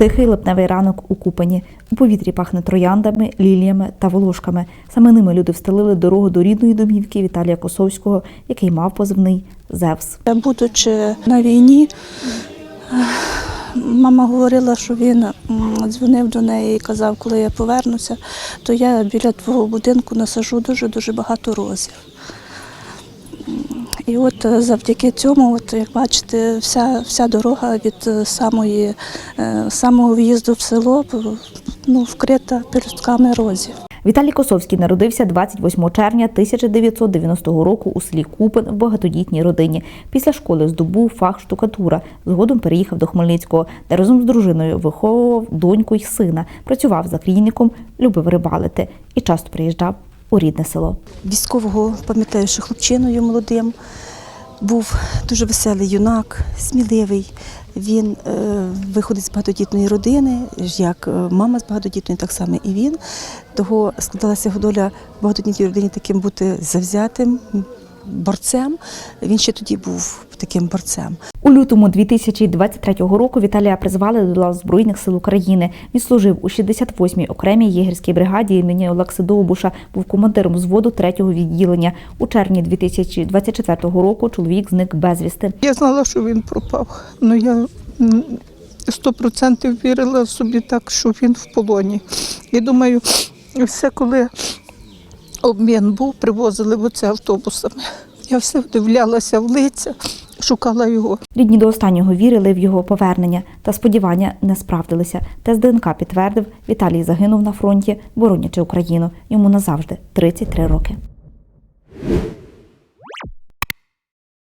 Тихий липневий ранок у Купені. У повітрі пахне трояндами, ліліями та волошками. Саме ними люди встелили дорогу до рідної домівки Віталія Косовського, який мав позивний Зевс. Будучи на війні, мама говорила, що він дзвонив до неї і казав, коли я повернуся, то я біля твого будинку насажу дуже-дуже багато розів. І от е, завдяки цьому, от, як бачите, вся, вся дорога від е, самої, е, самого в'їзду в село ну, вкрита пелюстками розів. Віталій Косовський народився 28 червня 1990 року у селі Купин в багатодітній родині. Після школи здобув фах штукатура. Згодом переїхав до Хмельницького, де разом з дружиною виховував доньку й сина, працював за клініком, любив рибалити і часто приїжджав у рідне село. військового, пам'ятаю, що хлопчиною молодим. Був дуже веселий юнак, сміливий. Він е, виходить з багатодітної родини, як е, мама з багатодітної, так само і він. Того складалася його доля багатодітній родині таким бути завзятим борцем. Він ще тоді був таким борцем. У лютому 2023 року Віталія призвали до лав Збройних сил України. Він служив у 68-й окремій єгерській бригаді імені Олекси Довбуша, був командиром взводу 3-го відділення. У червні 2024 року чоловік зник безвісти. Я знала, що він пропав. Ну я м, сто процентів вірила собі так, що він в полоні. І думаю, все, коли обмін був, привозили в оце автобусами. Я все вдивлялася в лиця, шукала його. Рідні до останнього вірили в його повернення, та сподівання не справдилися. Тест ДНК підтвердив, Віталій загинув на фронті, боронячи Україну. Йому назавжди 33 роки.